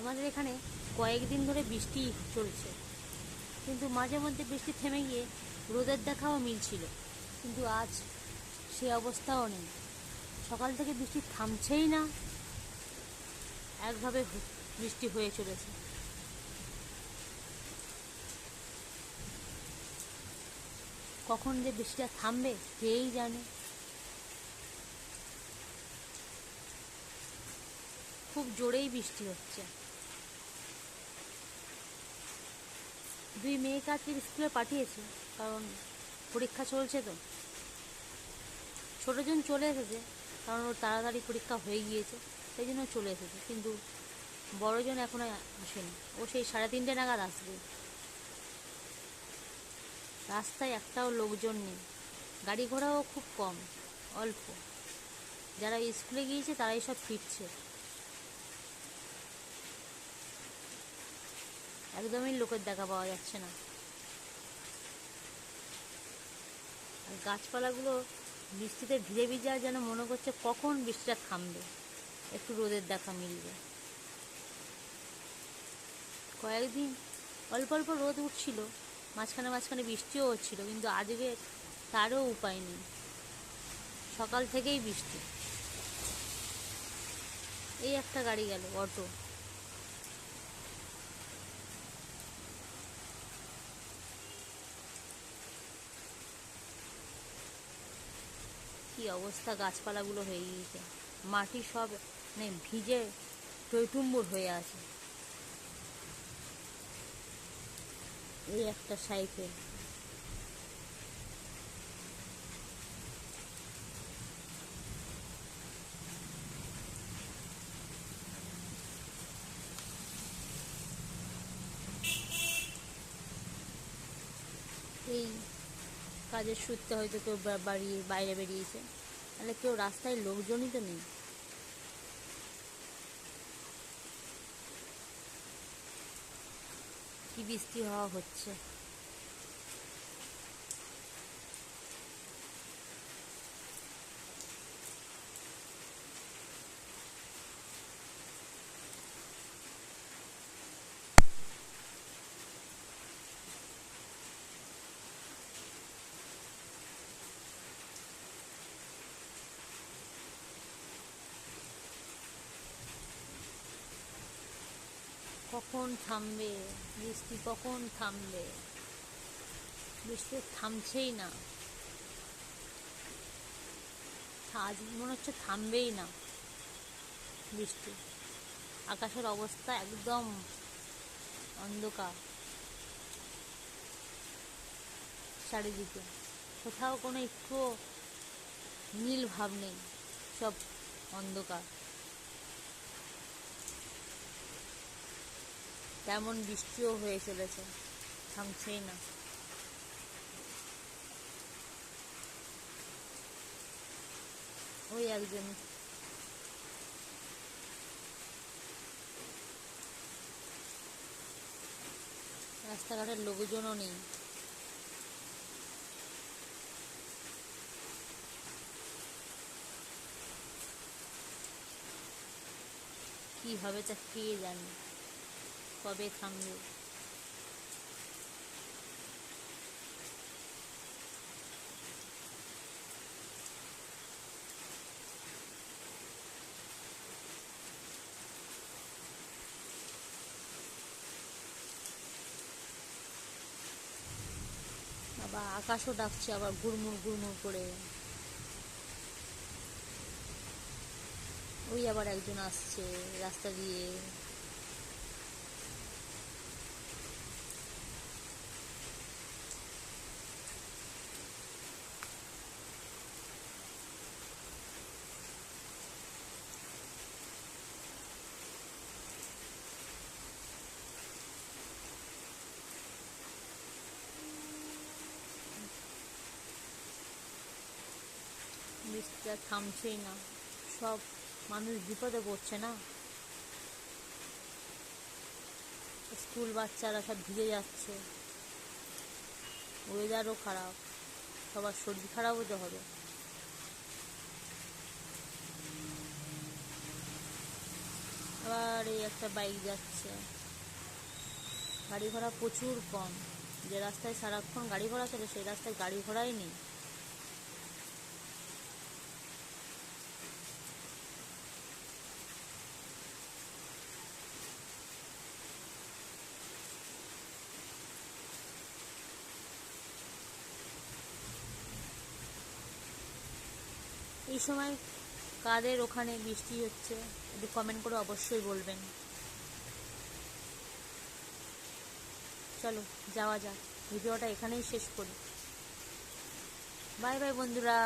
আমাদের এখানে কয়েকদিন ধরে বৃষ্টি চলছে। কিন্তু মাঝে মধ্যে বৃষ্টি থেমে গিয়ে রোদের দেখাও মিলছিল। কিন্তু আজ সে অবস্থাও নেই। সকাল থেকে বৃষ্টি থামছেই না। একভাবে বৃষ্টি হয়ে চলেছে। কখন যে বৃষ্টিটা থামবে, কেই জানে। খুব জোরেই বৃষ্টি হচ্ছে। দুই মেয়েকে আজকে স্কুলে পাঠিয়েছি, কারণ পরীক্ষা চলছে তো। ছোটোজন চলে এসেছে, কারণ ওর তাড়াতাড়ি পরীক্ষা হয়ে গিয়েছে, সেই জন্য চলে এসেছে, কিন্তু বড়জন এখনও আসেনি। ও সেই সাড়ে তিনটে নাগাদ আসবে। রাস্তায় একটাও লোকজন নেই। গাড়ি ঘোড়াও খুব কম, অল্প। যারা স্কুলে গিয়েছে তারাই সব ফিরছে। একদমই লোকের দেখা পাওয়া যাচ্ছে না। আর গাছপালাগুলো বৃষ্টিতে ভিজে ভিজে যেন মনে করছে কখন বৃষ্টিটা থামবে। একটু রোদের দেখা মিলবে। কয়েকদিন অল্প অল্প রোদ উঠছিল, মাঝখানে মাঝখানে বৃষ্টিও হচ্ছিল, কিন্তু আজকে তারও উপায় নেই। সকাল থেকেই বৃষ্টি। এই একটা গাড়ি গেল, অটো। কি অবস্থা গাছপালাগুলো হয়ে গিয়েছে। মাটি সব মানে ভিজে টইটুম্বুর হয়ে আছে। এই একটা সাইকেল এই কাজের সূত্রে হয়তো কেউ বাড়িয়ে বাইরে বেরিয়েছে। তাহলে কেউ রাস্তায় লোকজনই তো নেই। কি বৃষ্টি হওয়া হচ্ছে? কখন থামবে? বৃষ্টি কখন থামবে? বৃষ্টি থামছেই না। আজ মনে হচ্ছে থামবেই না বৃষ্টি। আকাশের অবস্থা একদম অন্ধকার। চারিদিকে কোথাও কোনো একটু নীল ভাব নেই, সব অন্ধকার। তেমন বৃষ্টিও হয়ে চলেছে। থামছেই না। ওই একজন। রাস্তাঘাটের লোকজনও নেই। কি হবে তা কে জানে? কবে থামবে? আবার আকাশও ডাকছে, আবার গুড়মুড় গুড়মুড় করে। ওই আবার একজন আসছে রাস্তা দিয়ে। বৃষ্টিটা থামছেই না। সব মানুষ বিপদে পড়ছে না? স্কুল বাচ্চারা সব ভিজে যাচ্ছে। ওয়েদারও খারাপ। সবার শরীর খারাপও তো হবে। আবার এই একটা বাইক যাচ্ছে। গাড়ি ঘোড়া প্রচুর কম। যে রাস্তায় সারাক্ষণ গাড়ি ঘোড়া চলে, সেই রাস্তায় গাড়ি ঘোড়াই নেই। এই সময় কাদের ওখানে বৃষ্টি হচ্ছে, একটু কমেন্ট করে অবশ্যই বলবেন। চলো, যাওয়া যাক। ভিডিওটা এখানেই শেষ করি। বাই বাই বন্ধুরা।